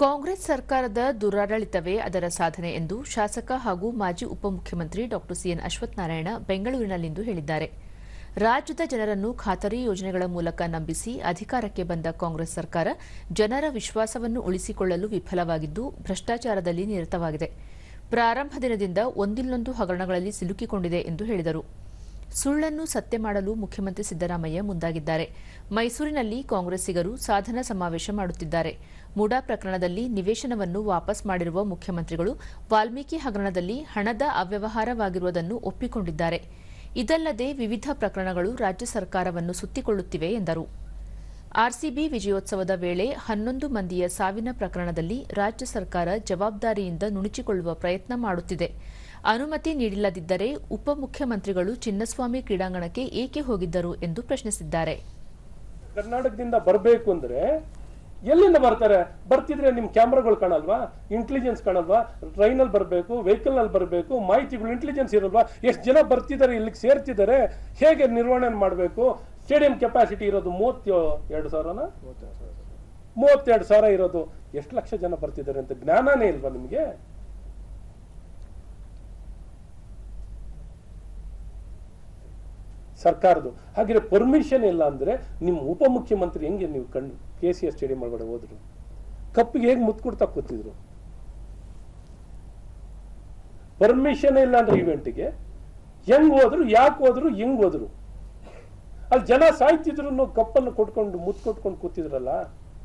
ಕಾಂಗ್ರೆಸ್ ಸರ್ಕಾರದ ದುರಾಡಳಿತವೇ ಅದರ ಸಾಧನೆ ಎಂದು ಶಾಸಕ ಹಾಗೂ ಮಾಜಿ ಉಪಮುಖ್ಯಮಂತ್ರಿ ಡಾ ಸಿಎನ್ ಅಶ್ವತ್ಥನಾರಾಯಣ ಬೆಂಗಳೂರಿನಲ್ಲಿಂದು ಹೇಳಿದ್ದಾರೆ. ರಾಜ್ಯದ ಜನರನ್ನು ಖಾತರಿ ಯೋಜನೆಗಳ ಮೂಲಕ ನಂಬಿಸಿ ಅಧಿಕಾರಕ್ಕೆ ಬಂದ ಕಾಂಗ್ರೆಸ್ ಸರ್ಕಾರ ಜನರ ವಿಶ್ವಾಸವನ್ನು ಉಳಿಸಿಕೊಳ್ಳಲು ವಿಫಲವಾಗಿದ್ದು, ಭ್ರಷ್ಟಾಚಾರದಲ್ಲಿ ನಿರತವಾಗಿದೆ. ಪ್ರಾರಂಭ ದಿನದಿಂದ ಒಂದಿಲ್ಲೊಂದು ಹಗರಣಗಳಲ್ಲಿ ಸಿಲುಕಿಕೊಂಡಿದೆ ಎಂದು ಹೇಳಿದರು. ಸುಳ್ಳನ್ನು ಸತ್ಯ ಮಾಡಲು ಮುಖ್ಯಮಂತ್ರಿ ಸಿದ್ದರಾಮಯ್ಯ ಮುಂದಾಗಿದ್ದಾರೆ. ಮೈಸೂರಿನಲ್ಲಿ ಕಾಂಗ್ರೆಸ್ಸಿಗರು ಸಾಧನ ಸಮಾವೇಶ ಮಾಡುತ್ತಿದ್ದಾರೆ. ಮುಡಾ ಪ್ರಕರಣದಲ್ಲಿ ನಿವೇಶನವನ್ನು ವಾಪಸ್ ಮಾಡಿರುವ ಮುಖ್ಯಮಂತ್ರಿಗಳು ವಾಲ್ಮೀಕಿ ಹಗರಣದಲ್ಲಿ ಹಣದ ಅವ್ಯವಹಾರವಾಗಿರುವುದನ್ನು ಒಪ್ಪಿಕೊಂಡಿದ್ದಾರೆ. ಇದಲ್ಲದೆ ವಿವಿಧ ಪ್ರಕರಣಗಳು ರಾಜ್ಯ ಸರ್ಕಾರವನ್ನು ಸುತ್ತಿಕೊಳ್ಳುತ್ತಿವೆ ಎಂದರು. ಆರ್ಸಿಬಿ ವಿಜಯೋತ್ಸವದ ವೇಳೆ ಹನ್ನೊಂದು ಮಂದಿಯ ಸಾವಿನ ಪ್ರಕರಣದಲ್ಲಿ ರಾಜ್ಯ ಸರ್ಕಾರ ಜವಾಬ್ದಾರಿಯಿಂದ ನುಣುಚಿಕೊಳ್ಳುವ ಪ್ರಯತ್ನ ಮಾಡುತ್ತಿದೆ. ಅನುಮತಿ ನೀಡಿಲ್ಲದಿದ್ದರೆ ಉಪಮುಖ್ಯಮಂತ್ರಿಗಳು ಚಿನ್ನಸ್ವಾಮಿ ಕ್ರೀಡಾಂಗಣಕ್ಕೆ ಏಕೆ ಹೋಗಿದ್ದರು ಎಂದು ಪ್ರಶ್ನಿಸಿದ್ದಾರೆ. ಕರ್ನಾಟಕದಿಂದ ಬರಬೇಕು ಅಂದ್ರೆ ಎಲ್ಲಿಂದ ಬರ್ತಾರೆ? ಬರ್ತಿದ್ರೆ ನಿಮ್ ಕ್ಯಾಮ್ರಾಗಳು ಕಾಣಲ್ವಾ? ಇಂಟೆಲಿಜೆನ್ಸ್ ಕಾಣಲ್ವಾ? ಟ್ರೈನಲ್ಲಿ ಬರಬೇಕು ವೆಹಿಕಲ್ನಲ್ಲಿ ಬರಬೇಕು, ಮಾಹಿತಿಗಳು ಇಂಟೆಲಿಜೆನ್ಸ್ ಇರಲ್ವಾ? ಎಷ್ಟು ಜನ ಬರ್ತಿದ್ದಾರೆ, ಇಲ್ಲಿಗೆ ಸೇರ್ತಿದ್ದಾರೆ, ಹೇಗೆ ನಿರ್ವಹಣೆ ಮಾಡಬೇಕು? ಸ್ಟೇಡಿಯಂ ಕೆಪಾಸಿಟಿ ಇರೋದು ಮೂವತ್ತ ಎರಡು ಸಾವಿರನ? ಮೂವತ್ತೆರಡು ಸಾವಿರ ಇರೋದು. ಎಷ್ಟು ಲಕ್ಷ ಜನ ಬರ್ತಿದ್ದಾರೆ ಅಂತ ಜ್ಞಾನನೇ ಇಲ್ವಾ ನಿಮ್ಗೆ? ಸರ್ಕಾರದ್ದು. ಹಾಗೆ ಪರ್ಮಿಷನ್ ಇಲ್ಲ ಅಂದರೆ ನಿಮ್ಮ ಉಪಮುಖ್ಯಮಂತ್ರಿ ಹೆಂಗೆ ನೀವು ಕಂಡು ಕೆ ಸಿ ಎಸ್ ಸ್ಟೇಡಿಯಂ ಒಳಗಡೆ ಹೋದ್ರು? ಕಪ್ಪಿಗೆ ಹೇಗೆ ಮುತ್ಕೊಡ್ತಾ ಕೂತಿದ್ರು? ಪರ್ಮಿಷನ್ ಇಲ್ಲ ಅಂದ್ರೆ ಈವೆಂಟ್ಗೆ ಹೆಂಗ್ ಹೋದ್ರು, ಯಾಕೆ ಹೋದ್ರು, ಹೆಂಗ್ ಹೋದ್ರು? ಅಲ್ಲಿ ಜನ ಸಾಯ್ತಿದ್ರು ಕಪ್ಪನ್ನು ಕೊಟ್ಕೊಂಡು, ಮುತ್ಕೊಟ್ಕೊಂಡು ಕೂತಿದ್ರಲ್ಲ?